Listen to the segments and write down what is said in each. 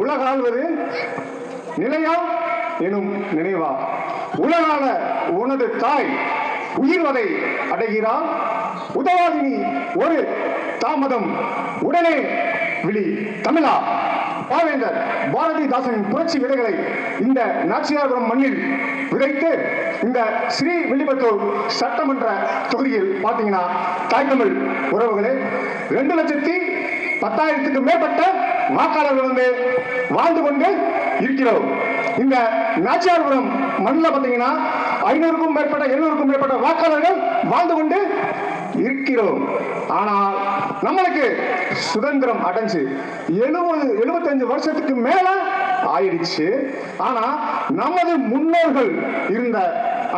உலகாள்வது நிலையா எனும் நினைவா. உலகான உனது தாய் உயிர்வதை அடைகிறாள் உதவாதினி ஒரு தாமதம். உடனே விழி. தமிழா பாவேந்தர் பாரதிதாசனின் புரட்சி விதைகளை இந்த நாச்சியாபுரம் மண்ணில் விதைத்து இந்த ஸ்ரீ வில்லிபத்தூர் சட்டமன்ற தொகுதியில் பார்த்தீங்கன்னா தாய்த்தமிழ் உறவுகளே ரெண்டு லட்சத்தி பத்தாயிரத்துக்கு மேற்பட்ட வாக்காளர்கள் வந்து வாழ்ந்து கொண்டு இருக்கிறோம். இந்த நாச்சியார்புரம் மண்ணில் பார்த்தீங்கன்னா ஐநூறுக்கும் மேற்பட்ட எழுநூறுக்கும் மேற்பட்ட வாக்காளர்கள் வாழ்ந்து கொண்டு இருக்கிறோம். ஆனால் நம்மளுக்கு சுதந்திரம் அடைஞ்சு எழுபது எழுபத்தஞ்சு வருஷத்துக்கு மேல ஆயிடுச்சு. ஆனா நமது முன்னோர்கள் இருந்த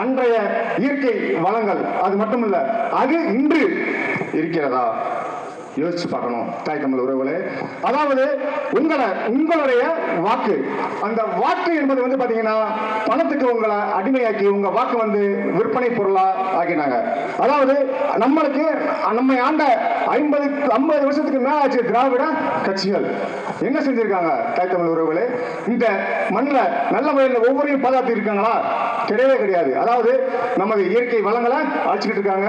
அன்றைய இயற்கை வளங்கள் அது மட்டுமல்ல அது இன்று இருக்கிறதா? யோசிச்சு பார்க்கணும். தாய் தமிழ் உறவுகளே. அதாவது உங்களை உங்களுடைய வாக்கு. அந்த வாக்கு என்பது வந்து பார்த்தீங்கன்னா பணத்துக்கு உங்களை அடிமையாக்கி உங்க வாக்கு வந்து விற்பனை பொருளாக ஆக்கினாங்க. அதாவது நம்மளுக்கு நம்மை ஆண்ட ஐம்பது ஐம்பது வருஷத்துக்கு மேலே ஆச்சு திராவிட கட்சிகள். என்ன செஞ்சிருக்காங்க தாய் தமிழ் உறவுகளே? இந்த மண்ணில் நல்ல முறையில் ஒவ்வொரு பாதுகாத்து இருக்காங்களா? கிடையவே கிடையாது. அதாவது நமது இயற்கை வளங்களை அழிச்சுக்கிட்டு இருக்காங்க.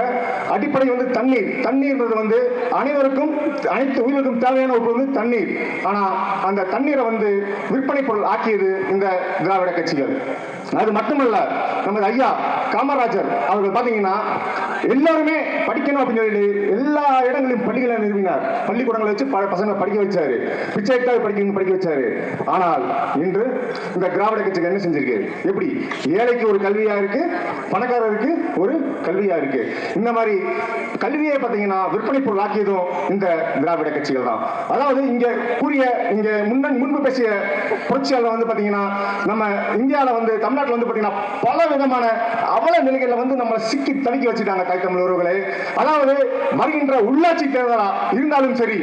அடிப்படை வந்து தண்ணீர். தண்ணீர்ன்றது வந்து அனைவருக்கும் அனைத்து உயிர்களுக்கும் தேவையான ஒரு பொருள் தண்ணீர். ஆனால் அந்த தண்ணீரை வந்து விற்பனை பொருள் ஆக்கியது இந்த திராவிட கட்சிகள். அது மட்டுமல்ல நமது ஐயா காமராஜர் அவர்கள் பார்த்தீங்கன்னா எல்லாருமே படிக்கணும் அப்படின்னு சொல்லி எல்லா இடங்களிலும் பள்ளிகளை நிறுவினார். பள்ளிக்கூடங்களை வச்சு பசங்களை படிக்க வச்சாரு. பிச்சை எடுத்தா படிக்க படிக்க வச்சாரு. ஆனால் இன்று இந்த திராவிட கட்சிகள் என்ன செஞ்சிருக்கு எப்படி? ஏழைக்கு ஒரு கல்வியா இருக்கு பணக்காரருக்கு ஒரு கல்வியா இருக்கு. இந்த மாதிரி கல்வியை பார்த்தீங்கன்னா விற்பனை பொருள் ஆக்கியதும் இந்த திராவிட கட்சிகள் தான். அதாவது இங்க கூறிய இங்க முன்ன முன்பு பேசிய புரட்சியாளர் வந்து பாத்தீங்கன்னா நம்ம இந்தியாவில் வந்து தமிழ்நாட்டில் வந்து பாத்தீங்கன்னா பல விதமான அவல நிலைகளில் வந்து நம்ம சிக்கி தவிக்க வச்சுட்டாங்க தாய் தமிழ் உறவுகளை. அதாவது வருகின்ற உள்ளாட்சி தேர்தலா இருந்தாலும் சரி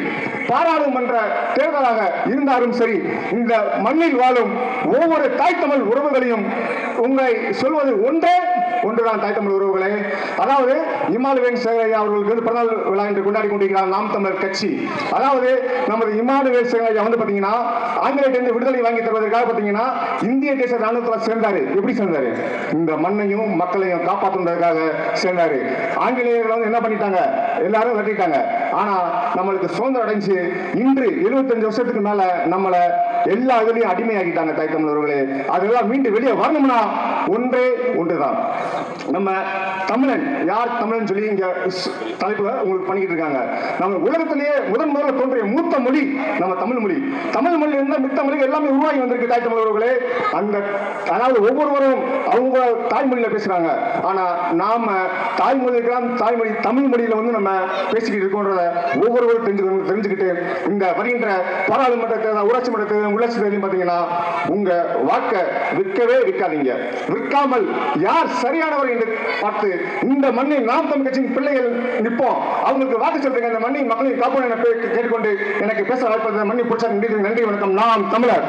பாராளுமன்ற தேர்தலாக இருந்தாலும் சரி இந்த மண்ணில் வாழும் ஒவ்வொரு தாய் தமிழ் உறவுகளையும் உங்களை சொல்வது ஒன்றே ஒன்றுதான் தாய் தமிழ் உறவுகளே. அதாவது இமானுவேல் சேகரையா அவர்களுக்கு வந்து பிறநாள் விழா என்று கொண்டாடி கொண்டிருக்கிறார் நாம் தமிழர் கட்சி. அதாவது நமது இமானுவேல் சேகரையா வந்து பார்த்தீங்கன்னா ஆங்கிலேயர்கிட்ட விடுதலை வாங்கி தருவதற்காக பார்த்தீங்கன்னா இந்திய தேச ராணுவத்தில் சேர்ந்தாரு. எப்படி சேர்ந்தாரு? இந்த மண்ணையும் மக்களையும் காப்பாற்றுவதற்காக சேர்ந்தாரு. ஆங்கிலேயர்கள் வந்து என்ன பண்ணிட்டாங்க? எல்லாரும் வெட்டிட்டாங்க ஆனா நம்மளுக்கு சுதந்திரம் அடைஞ்சு இன்று 75 வருஷத்துக்கு மேல நம்மளை எல்லா இதுலையும் அடிமையாக்கிட்டாங்க தாய் தமிழர்களே அதெல்லாம் மீண்டும் வெளியே வரணும்னா ஒன்றே ஒன்றுதான். நம்ம தமிழன் யார் தமிழன் சொல்லி இங்க தலைப்புல உங்களுக்கு பண்ணிக்கிட்டு இருக்காங்க. நம்ம உலகத்திலேயே முதன் முதல்ல தோன்றிய மூத்த மொழி நம்ம தமிழ் மொழி. தமிழ் மொழி இருந்தால் மித்த மொழி எல்லாமே உருவாகி வந்திருக்கு தாய் தமிழர்களே அந்த அதாவது ஒவ்வொருவரும் அவங்க தாய்மொழியில பேசுறாங்க. ஆனா நாம தாய்மொழிக்கெல்லாம் தாய்மொழி தமிழ் மொழியில வந்து நம்ம பேசிக்கிட்டு இருக்கோன்றத ஒவ்வொருவரும் தெரிஞ்சு தெரிஞ்சுக்கிட்டு இந்த வருகின்ற பாராளுமன்ற தேர்தல் ஊராட்சி மன்ற தேர்தல் உள்ளாட்சி தேர்தலையும் பார்த்தீங்கன்னா உங்க வாக்கை விற்கவே விற்காதீங்க. விற்காமல் யார் சரியானவர் என்று பார்த்து இந்த மண்ணில் நாம் தமிழ் கட்சியின் பிள்ளைகள் நிற்போம். அவங்களுக்கு வாக்கு செலுத்துங்க இந்த மண்ணின் மக்களின் காப்போம் என கேட்டுக்கொண்டு எனக்கு பேச வாய்ப்பு மண்ணி பிடிச்சா நன்றி வணக்கம். நாம் தமிழர்.